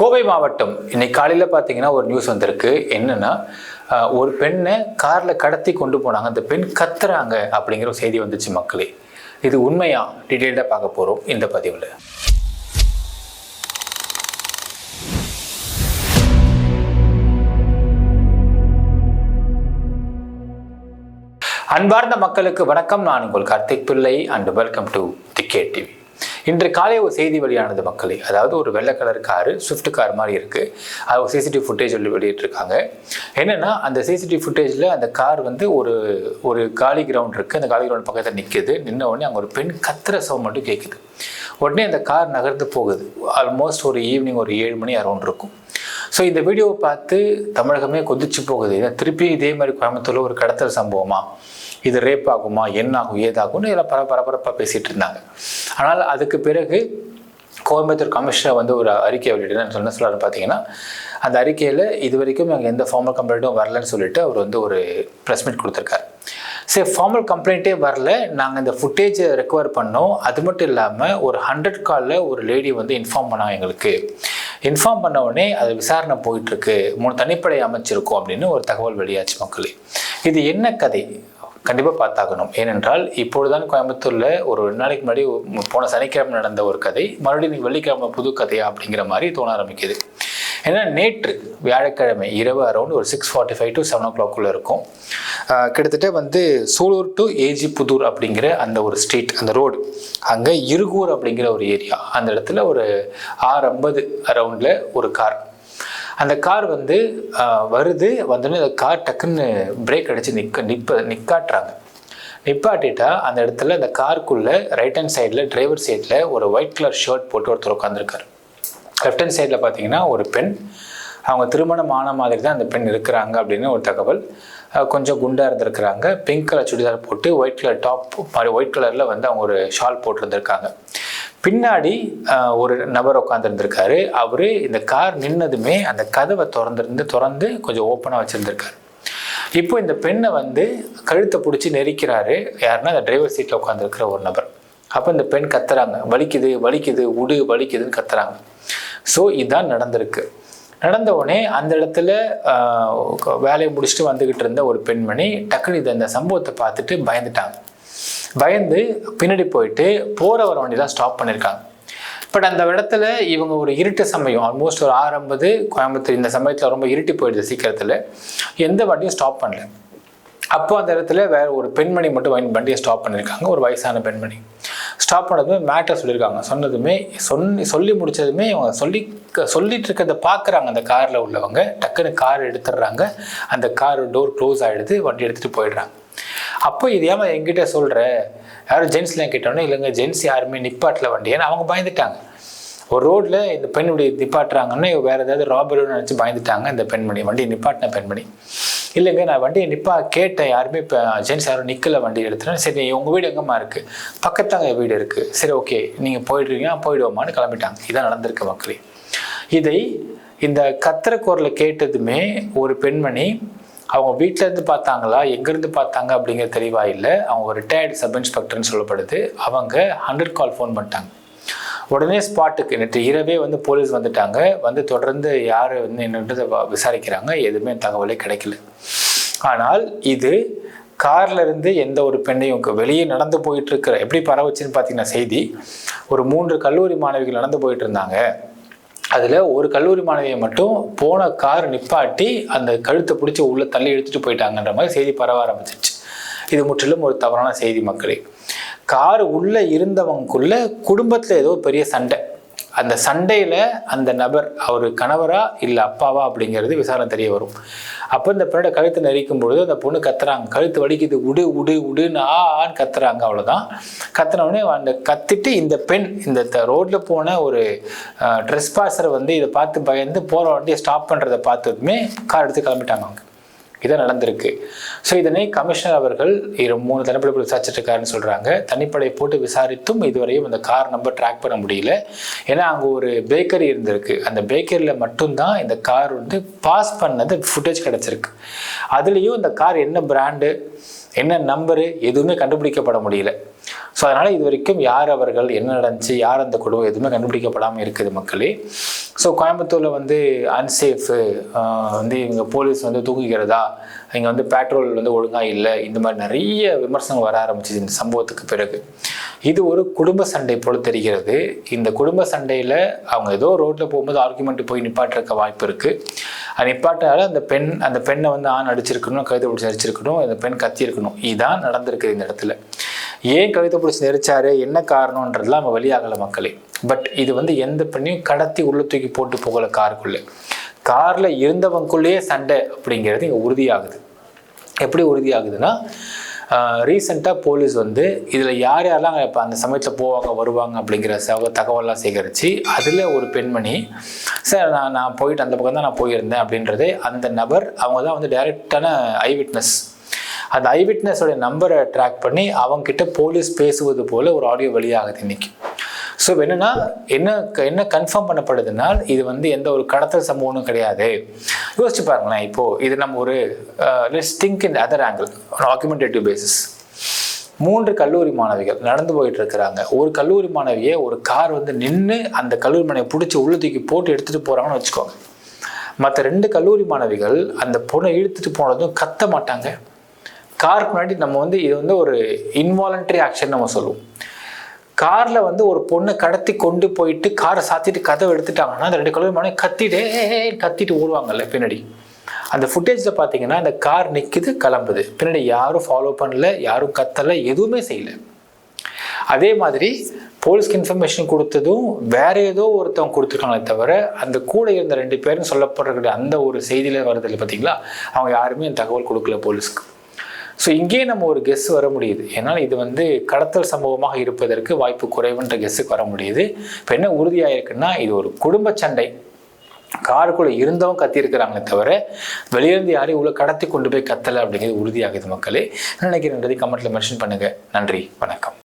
கோவை மாவட்டம் இன்னைக்கு காலையில் பார்த்தீங்கன்னா ஒரு நியூஸ் வந்திருக்கு. என்னன்னா ஒரு பெண்ணை காரில் கடத்தி கொண்டு போனாங்க. அந்த பெண் கத்துறாங்க அப்படிங்கிற ஒரு செய்தி வந்துச்சு மக்களே. இது உண்மையா? டீட்டெயில்டாக பார்க்க போகிறோம் இந்த பதிவில். அன்பார்ந்த மக்களுக்கு வணக்கம். நான் உங்கள் Karthik Pillai and welcome to திக்கே TV இன்று காலை ஒரு செய்தி வெளியானது மக்களே. அதாவது ஒரு வெள்ளை கலர் காரு ஸ்விஃப்ட் கார் மாதிரி இருக்குது அது ஒரு சிசிடிவி ஃபுட்டேஜ் சொல்லி வெளியிட்டிருக்காங்க. என்னென்னா அந்த சிசிடிவி ஃபுட்டேஜில் அந்த கார் வந்து ஒரு ஒரு காலி கிரவுண்ட் இருக்குது அந்த காலி கிரவுண்ட் பக்கத்தில் நிற்குது நின்ன உடனே அங்கே ஒரு பெண் கத்துற சவுண்ட் மட்டும் கேட்குது உடனே அந்த கார் நகர்ந்து போகுது. ஆல்மோஸ்ட் ஒரு ஈவினிங் ஒரு ஏழு மணி அரௌண்ட் இருக்கும். ஸோ இந்த வீடியோவை பார்த்து தமிழகமே கொதிச்சு போகுது. ஏன்னா திருப்பி இதே மாதிரி கோயம்புத்தூரில் ஒரு கடத்தல் சம்பவமா? இது ரேப் ஆகுமா என்ன ஆகும் ஏதாகும்னு இதில் பர பரபரப்பாக பேசிகிட்டு இருந்தாங்க. ஆனால் அதுக்கு பிறகு கோயம்புத்தூர் கமிஷனர் வந்து ஒரு அறிக்கை வெளியிட்டு சொன்ன சொல்கிறாரு பார்த்தீங்கன்னா அந்த அறிக்கையில் இது வரைக்கும் நாங்கள் எந்த ஃபார்மல் கம்ப்ளைண்ட்டும் வரலன்னு சொல்லிட்டு அவர் வந்து ஒரு ப்ரெஸ் மீட் கொடுத்துருக்காரு. சரி ஃபார்மல் கம்ப்ளைண்ட்டே வரல. நாங்கள் இந்த ஃபுட்டேஜை ரெக்கவர் பண்ணோம். அது மட்டும் இல்லாமல் ஒரு ஹண்ட்ரட் காலில் ஒரு லேடி வந்து இன்ஃபார்ம் பண்ணாங்க எங்களுக்கு. இன்ஃபார்ம் பண்ண உடனே அது விசாரணை போயிட்டுருக்கு மூணு தனிப்படை அமைச்சிருக்கோம் அப்படின்னு ஒரு தகவல் வெளியாச்சு மக்களே. இது என்ன கதை? கண்டிப்பாக பார்த்தாகணும். ஏனென்றால் இப்பொழுதுதான் கோயம்புத்தூரில் ஒரு ரெண்டு நாளைக்கு முன்னாடி போன சனிக்கிழமை நடந்த ஒரு கதை மறுபடியும் வெள்ளிக்கிழமை புது கதையா அப்படிங்கிற மாதிரி தோண ஆரம்பிக்குது. ஏன்னா நேற்று வியாழக்கிழமை இரவு அரௌண்ட் ஒரு six forty five to seven ஓ கிளாக்குள்ளே இருக்கும் கிட்டத்தட்ட வந்து சூலூர் டு ஏஜி புதூர் அப்படிங்கிற அந்த ஒரு ஸ்ட்ரீட் அந்த ரோடு அங்கே இருகூர் அப்படிங்கிற ஒரு ஏரியா அந்த இடத்துல ஒரு ஆறு ஐம்பது அரௌண்டில் ஒரு கார் அந்த கார் வந்து வருது வந்தோடனே அந்த கார் டக்குன்னு பிரேக் அடித்து நிற்க நிற்ப நிற்காட்டுறாங்க நிப்பாட்டிட்டா அந்த இடத்துல அந்த காருக்குள்ளே ரைட் ஹேண்ட் சைடில் டிரைவர் சைட்டில் ஒரு ஒயிட் கலர் ஷர்ட் போட்டு ஒருத்தர் உட்காந்துருக்காரு லெஃப்ட் ஹேண்ட் சைடில் பார்த்தீங்கன்னா ஒரு பெண். அவங்க திருமணம் ஆன மாதிரி தான் அந்த பெண் இருக்கிறாங்க அப்படின்னு ஒரு தகவல். கொஞ்சம் குண்டாக இருந்திருக்கிறாங்க. பிங்க் கலர் சுடிதார் போட்டு ஒயிட் கலர் டாப் மாதிரி ஒயிட் கலரில் வந்து அவங்க ஒரு ஷால் போட்டிருந்திருக்காங்க. பின்னாடி ஒரு நபர் உட்காந்துருந்துருக்காரு அவர் இந்த கார் நின்னதுமே அந்த கதவை திறந்துருந்து திறந்து கொஞ்சம் ஓப்பனாக வச்சுருந்துருக்காரு. இப்போ இந்த பெண்ணை வந்து கழுத்தை பிடிச்சி நெரிக்கிறாரு. யாருன்னா அந்த டிரைவர் சீட்டில் உட்காந்துருக்கிற ஒரு நபர். அப்போ இந்த பெண் கத்துறாங்க. வலிக்குது வலிக்குது உடு வலிக்குதுன்னு கத்துறாங்க. ஸோ இதுதான் நடந்திருக்கு. நடந்த உடனே அந்த இடத்துல வேலையை முடிச்சுட்டு வந்துக்கிட்டு இருந்த ஒரு பெண்மணி டக்குனு இதை இந்த சம்பவத்தை பார்த்துட்டு பயந்துட்டாங்க. பயந்து பின்னாடி போயிட்டு போகிற வர வண்டிலாம் ஸ்டாப் பண்ணியிருக்காங்க பட் அந்த இடத்துல இவங்க ஒரு இருட்டு சமயம் ஆல்மோஸ்ட் ஒரு ஆறு ஐம்பது கோயம்புத்தூர் இந்த சமயத்தில் ரொம்ப இருட்டி போயிடுது சீக்கிரத்தில். எந்த வண்டியும் ஸ்டாப் பண்ணல. அப்போ அந்த இடத்துல வேறு ஒரு பெண்மணி மட்டும் வண்டி- வண்டியை ஸ்டாப் பண்ணியிருக்காங்க ஒரு வயசான பெண்மணி. ஸ்டாப் பண்ணதுமே மேட்டர் சொல்லியிருக்காங்க சொன்னதுமே சொன்னி சொல்லி முடிச்சதுமே இவங்க சொல்லி சொல்லிட்டு இருக்கிறத பார்க்குறாங்க அந்த காரில் உள்ளவங்க டக்குன்னு கார் எடுத்துடுறாங்க. அந்த கார் டோர் க்ளோஸ் ஆகிடுது வண்டி எடுத்துகிட்டு போயிடுறாங்க. அப்போ இது ஏமா என்கிட்ட சொல்கிற யாரும் ஜென்ஸ்லாம் கேட்டோன்னே இல்லைங்க ஜென்ஸ் யாருமே நிப்பாட்டல வண்டி ஏன்னா அவங்க பயந்துட்டாங்க. ஒரு ரோட்டில் இந்த பெண்ணுடைய நிப்பாட்டுறாங்கன்னு வேறு ஏதாவது ராபரின்னு நினச்சி பயந்துட்டாங்க இந்த பெண்மணி. வண்டியை நிப்பாட்டின பெண்மணி. இல்லைங்க நான் வண்டியை நிப்பா கேட்டேன். யாருமே இப்போ ஜென்ஸ் யாரும் நிற்கலை வண்டி எடுத்துனேன் சரி உங்கள் வீடு எங்கம்மா இருக்குது பக்கத்தாங்க வீடு இருக்குது சரி ஓகே. நீங்கள் போயிடுறீங்க போயிடுவோமான்னு கிளம்பிட்டாங்க. இதான் நடந்திருக்கு மக்களே. இதை இந்த கத்திர குரலை கேட்டதுமே ஒரு பெண்மணி அவங்க வீட்டிலேருந்து இருந்து பார்த்தாங்களா? எங்கேருந்து பார்த்தாங்க அப்படிங்கிறது தெளிவா இல்லை. அவங்க ரிட்டையர்டு சப் இன்ஸ்பெக்டர்னு சொல்லப்படுது. அவங்க ஹண்ட்ரட் கால் ஃபோன் பண்ணிட்டாங்க. உடனே ஸ்பாட்டுக்கு நேற்று இரவே வந்து போலீஸ் வந்துட்டாங்க. வந்து தொடர்ந்து யார் வந்து என்னன்றதை விசாரிக்கிறாங்க. எதுவுமே தகவலே கிடைக்கல. ஆனால் இது கார்ல இருந்து எந்த ஒரு பெண்ணையும் வெளியே நடந்து போயிட்டு இருக்கிற எப்படி பரவச்சுன்னு பார்த்தீங்கன்னா செய்தி ஒரு மூன்று கல்லூரி மாணவிகள் நடந்து போயிட்டு இருந்தாங்க. அதில் ஒரு கல்லூரி மாணவியை மட்டும் போன கார் நிப்பாட்டி அந்த கழுத்தை பிடிச்சி உள்ள தள்ளி எடுத்துட்டு போயிட்டாங்கன்ற மாதிரி செய்தி பரவ ஆரம்பிச்சிருச்சு. இது முற்றிலும் ஒரு தவறான செய்தி மக்களே. கார் உள்ளே இருந்தவங்களுக்குள்ள குடும்பத்தில் ஏதோ பெரிய சண்டை. அந்த சண்டையில் அந்த நபர் அவர் கணவரா இல்லை அப்பாவா அப்படிங்கிறது விசாரணை தெரிய வரும். அப்போ இந்த பெண்ணோட கழுத்தை நெரிக்கும் பொழுது அந்த பொண்ணு கத்துறாங்க. கழுத்து வலிக்குது. உடு உடு உடுன்னு ஆ ஆன்னு கத்துறாங்க அவ்வளோதான் கத்துனவுடனே அந்த கத்திட்டு இந்த பெண் இந்த ரோட்டில் போன ஒரு ட்ரெஸ் பாசரை வந்து இதை பார்த்து பயந்து போகிற வண்டியை ஸ்டாப் பண்ணுறதை பார்த்ததுமே கார் எடுத்து கிளம்பிட்டாங்க அவங்க. இதை நடந்திருக்கு. ஸோ இதனை கமிஷனர் அவர்கள் இரு மூணு தனிப்படை விசாரிச்சிருக்காருன்னு சொல்கிறாங்க சொல்றாங்க. தனிப்படை போட்டு விசாரித்தும் இதுவரையும் அந்த கார் நம்பர் ட்ராக் பண்ண முடியல. ஏன்னா அங்கே ஒரு பேக்கரி இருந்திருக்கு. அந்த பேக்கரியில் மட்டும்தான் இந்த கார் வந்து பாஸ் பண்ணது ஃபுட்டேஜ் கிடச்சிருக்கு. அதுலேயும் இந்த கார் என்ன பிராண்டு என்ன நம்பரு எதுவுமே கண்டுபிடிக்கப்பட முடியல. ஸோ அதனால் இது வரைக்கும் யார் அவர்கள் என்ன நடந்துச்சு யார் அந்த குடும்பம் எதுவுமே கண்டுபிடிக்கப்படாமல் இருக்குது மக்களே. ஸோ கோயம்புத்தூரில் வந்து அன்சேஃபு வந்து இவங்க போலீஸ் வந்து தூக்குகிறதா? இங்கே வந்து பெட்ரோல் வந்து ஒழுங்காக இல்லை. இந்த மாதிரி நிறைய விமர்சனம் வர ஆரம்பிச்சிது இந்த சம்பவத்துக்கு பிறகு. இது ஒரு குடும்ப சண்டை போல தெரிகிறது. இந்த குடும்ப சண்டையில் அவங்க ஏதோ ரோட்டில் போகும்போது ஆர்குமெண்ட் போய் நிப்பாட்டிருக்க வாய்ப்பு இருக்குது அது நிப்பாட்டினால அந்த பெண் அந்த பெண்ணை வந்து ஆண் அடிச்சிருக்கணும் கைது பிடிச்சி அடிச்சிருக்கணும் அந்த பெண் கத்தியிருக்கணும். இதுதான் நடந்திருக்குது இந்த இடத்துல. ஏன் கழுத்தை பிடிச்சி நெரிச்சாரு? என்ன காரணம்ன்றதுலாம் நம்ம வெளியாகலை மக்களே. பட் இது வந்து எந்த பெண்ணையும் கடத்தி உள்ள தூக்கி போட்டு போகல காருக்குள்ளே. காரில் இருந்தவங்களுக்குள்ளேயே சண்டை அப்படிங்கிறது இங்கே உறுதியாகுது. எப்படி உறுதியாகுதுன்னா ரீசெண்டாக போலீஸ் வந்து இதில் யார் யாரெல்லாம் இப்போ அந்த சமயத்தில் போவாங்க வருவாங்க அப்படிங்கிற சக தகவலாம் சேகரித்து அதில் ஒரு பெண்மணி சார் நான் நான் போயிட்டு அந்த பக்கம் தான் நான் போயிருந்தேன் அப்படின்றதே அந்த நபர் அவங்க தான் வந்து டைரெக்டான ஐ விட்னஸ் அந்த ஐ விட்னஸோட நம்பரை ட்ராக் பண்ணி அவங்கக்கிட்ட போலீஸ் பேசுவது போல் ஒரு ஆடியோ வெளியாகுது இன்னைக்கு. ஸோ என்னன்னா என்ன என்ன கன்ஃபார்ம் பண்ணப்படுதுன்னா இது வந்து எந்த ஒரு கடத்தல் சம்பவமும் கிடையாது. யோசிச்சு பாருங்களேன் இப்போ இது நம்ம ஒரு let's think in other angle argumentative basis மூன்று கல்லூரி மாணவிகள் நடந்து போயிட்டு இருக்கிறாங்க ஒரு கல்லூரி மாணவியை ஒரு கார் வந்து நின்று அந்த கல்லூரி மாணவியை பிடிச்சி உள்ள தூக்கி போட்டு எடுத்துகிட்டு போகிறாங்கன்னு வச்சுக்கோங்க. மற்ற ரெண்டு கல்லூரி மாணவிகள் அந்த பொண்ணை இழுத்துட்டு போனதும் கத்த மாட்டாங்க. காருக்கு முன்னாடி நம்ம வந்து இது வந்து ஒரு இன்வாலண்டரி ஆக்ஷன் நம்ம சொல்லுவோம். காரில் வந்து ஒரு பொண்ணை கடத்தி கொண்டு போயிட்டு காரை சாத்திட்டு கதவை எடுத்துட்டாங்கன்னா அந்த ரெண்டு கல்லூரி மாணவி கத்திட்டு கத்திட்டு ஓடுவாங்கல்ல பின்னாடி. அந்த ஃபுட்டேஜில் பார்த்தீங்கன்னா அந்த கார் நிற்குது கிளம்புது. பின்னாடி யாரும் ஃபாலோ பண்ணல யாரும் கத்தலை எதுவுமே செய்யல. அதே மாதிரி போலீஸ்க்கு இன்ஃபர்மேஷன் கொடுத்ததும் வேற ஏதோ ஒருத்தவங்க கொடுத்துருக்காங்களே தவிர அந்த கூட இருந்த ரெண்டு பேரும் சொல்லப்படுற அந்த ஒரு செய்தியில் வருதில்ல பார்த்தீங்களா அவங்க யாருமே தகவல் கொடுக்கல போலீஸ்க்கு ஸோ இங்கேயே நம்ம ஒரு கெஸ் வர முடியுது. ஏன்னால் இது வந்து கடத்தல் சம்பவமாக இருப்பதற்கு வாய்ப்பு குறைவுன்ற கெஸ்ஸுக்கு வர முடியுது. இப்போ என்ன உறுதியாக இருக்குன்னா இது ஒரு குடும்ப சண்டை. காருக்குள்ளே இருந்தவங்க கத்தியிருக்கிறாங்களே தவிர வெளியிருந்து யாரையும் உள்ள கடத்தி கொண்டு போய் கத்தலை அப்படிங்கிறது உறுதியாகுது மக்களே. நினைக்கிறேன் நினைக்கிறேன்றதை கமெண்ட்டில் மென்ஷன் பண்ணுங்கள் நன்றி. வணக்கம்.